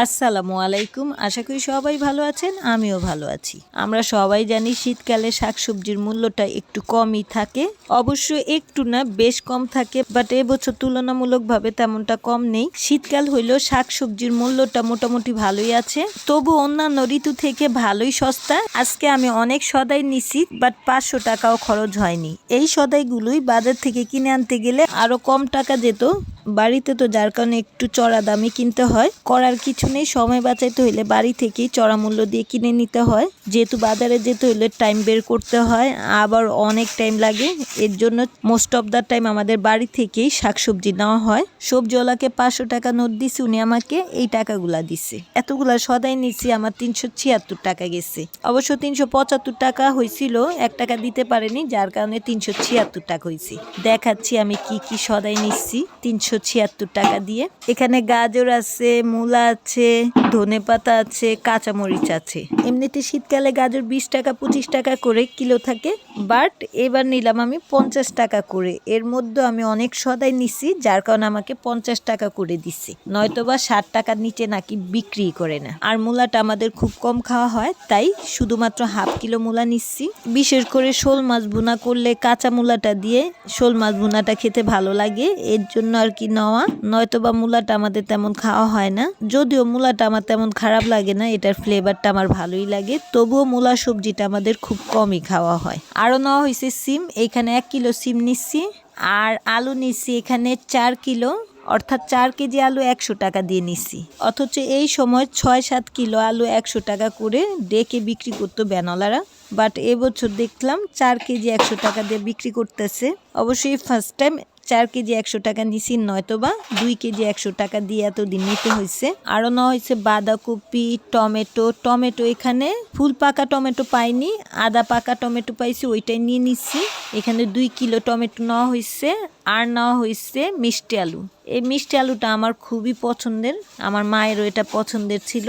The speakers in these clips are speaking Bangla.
আসসালামু আলাইকুম। আশা করি সবাই ভালো আছেন, আমিও ভালো আছি। আমরা সবাই জানি শীতকালে শাকসবজির মূল্যটা একটু কমই থাকে। অবশ্য একটু না, বেশ কম থাকে বাট এবছর তুলনামূলকভাবে তেমনটা কম নেই। শীতকাল হইলেও শাকসবজির মূল্যটা মোটামুটি ভালোই আছে। তবু অন্যান্য ঋতু থেকে ভালোই সস্তা। আজকে আমি অনেক সদাই নিছি বাট পাঁচশো টাকাও খরচ হয়নি। এই সদাইগুলোই বাজার থেকে কিনে আনতে গেলে আরও কম টাকা যেত। বাড়িতে তো যার কারণে একটু চড়া দামে কিনতে হয়। করার কিছু নেই, সময় বাঁচাইতে হইলে বাড়ি থেকেই চড়া মূল্য দিয়ে কিনে নিতে হয়। যেহেতু বাজারে যেতে হইলে টাইম বের করতে হয়, আবার অনেক টাইম লাগে। এর জন্য মোস্ট অফ দ্য টাইম আমাদের বাড়ি থেকেই শাকসবজি নেওয়া হয়। সবজিওয়ালাকে পাঁচশো টাকা নোট দিছি, উনি আমাকে এই টাকাগুলা দিছে। এতগুলা সদাই নিছি, আমার তিনশো ছিয়াত্তর টাকা গেছে। অবশ্য তিনশো পঁচাত্তর টাকা হয়েছিল এক টাকা দিতে পারেনি, যার কারণে তিনশো ছিয়াত্তর টাকা হয়েছে দেখাচ্ছি আমি কি কি সদাই নিচ্ছি তিনশো ছিয়াত্তর টাকা দিয়ে। এখানে গাজর আছে, মূলা আছে, ধনে পাতা আছে, কাঁচামরিচ আছে। এমনিতে শীতকালে গাজর বিশ টাকা, পঁচিশ টাকা করে কিলো থাকে। বাট এবার নিলাম আমি পঞ্চাশ টাকা করে। এর মধ্যে আমি অনেক সদাই নিছি, যার কারণে আমাকে পঞ্চাশ টাকা করে দিচ্ছে নয়তোবা ষাট টাকার নিচে নাকি বিক্রি করে না। আর মূলাটা আমাদের খুব কম খাওয়া হয়, তাই শুধুমাত্র হাফ কিলো মূলা নিচ্ছি। বিশেষ করে শোল মাছ ভুনা করলে কাঁচা মূলাটা দিয়ে শোল মাছ ভুনাটা খেতে ভালো লাগে। এর জন্য আর কি নেওয়া? নয়তোবা মূলাটা আমাদের তেমন খাওয়া হয় না। যদিও মূলাটা আমার তেমন খারাপ লাগে না, এটার ফ্লেভারটা আমার ভালোই লাগে। তবুও মূলা সবজিটা আমাদের খুব কমই খাওয়া হয়। আরও নেওয়া হয়েছে সিম, এখানে এক কিলো সিম নিচ্ছি। আর আলু নিচ্ছি এখানে চার কিলো, অর্থাৎ চার কেজি আলু একশো টাকা দিয়ে নিছি অথচ এই সময় ছয় সাত কিলো আলু একশো টাকা করে ডেকে বিক্রি করতো ব্যানলারা। বাট এবছর দেখলাম চার কেজি একশো টাকা দিয়ে বিক্রি করতেছে। অবশ্যই ফার্স্ট টাইম চার কেজি একশো টাকা নিছি নয়তো বা দুই কেজি একশো টাকা দিয়ে এতদিন নিতে হয়েছে আরও নেওয়া হয়েছে বাঁধাকপি, টমেটো। টমেটো এখানে ফুল পাকা টমেটো পাইনি, আদা পাকা টমেটো পাইছি, ওইটাই নিয়ে নিচ্ছি এখানে দুই কিলো টমেটো নেওয়া হয়েছে আর নেওয়া হয়েছে মিষ্টি আলু। এই মিষ্টি আলুটা আমার খুবই পছন্দের। আমার মায়েরও এটা পছন্দের ছিল।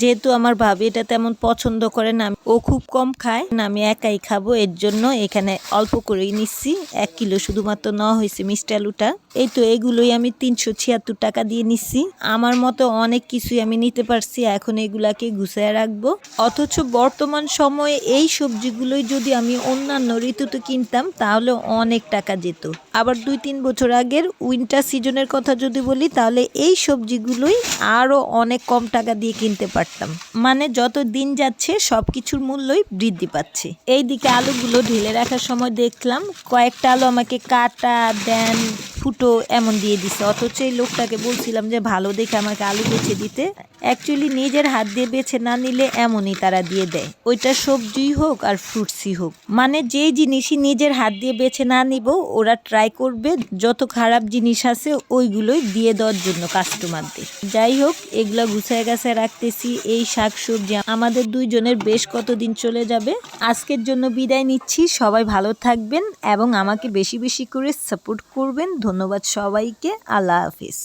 যেহেতু আমার ভাবি এটা তেমন পছন্দ করে না, ও খুব কম খায়। না আমি একাই খাব, এর জন্য এখানে অল্প করেই নিচ্ছি। এক কিলো শুধুমাত্র নেওয়া হয়েছে মিষ্টি আলুটা। এই তো এগুলোই আমি তিনশো ছিয়াত্তর টাকা দিয়ে নিচ্ছি। আমার মতো অনেক কিছুই আমি নিতে পারছি, এখন এগুলাকে গুছায় রাখব। অথচ বর্তমান সময়ে এই সবজিগুলোই যদি আমি অন্যান্য ঋতুতে কিনতাম, তাহলে অনেক টাকা যেত। আবার দুই তিন বছর আগের উইন্টার সিজনের কথা যদি বলি, তাহলে এই সবজিগুলোই আরও অনেক কম টাকা দিয়ে কিনতে পারতাম। মানে যত দিন যাচ্ছে সব কিছুর মূল্যই বৃদ্ধি পাচ্ছে। এই দিকে আলুগুলো ঢেলে রাখার সময় দেখলাম, কয়েকটা আলু আমাকে কাটা, দেন ফুটো এমন দিয়ে দিছে। অথচ এই লোকটাকে বলছিলাম যে, ভালো দেখে আমাকে আলু বেছে দিতে। অ্যাকচুয়ালি নিজের হাত দিয়ে বেছে না নিলে এমনই তারা দিয়ে দেয়। ওইটা সবজিই হোক আর ফ্রুটসই হোক। মানে যেই জিনিসই নিজের হাত দিয়ে বেছে না নিব, ওরা ট্রাই করবে, যত খারাপ জিনিস আছে ওইগুলোই দিয়ে দেওয়ার জন্য কাস্টমারদের যাই হোক, এগুলো গুছায় গাছায় রাখতেছি, এই শাক সবজি আমাদের দুইজনের বেশ কতদিন চলে যাবে। আজকের জন্য বিদায় নিচ্ছি, সবাই ভালো থাকবেন এবং আমাকে বেশি বেশি করে সাপোর্ট করবেন। ধন্যবাদ সবাইকে, আল্লাহ হাফিজ।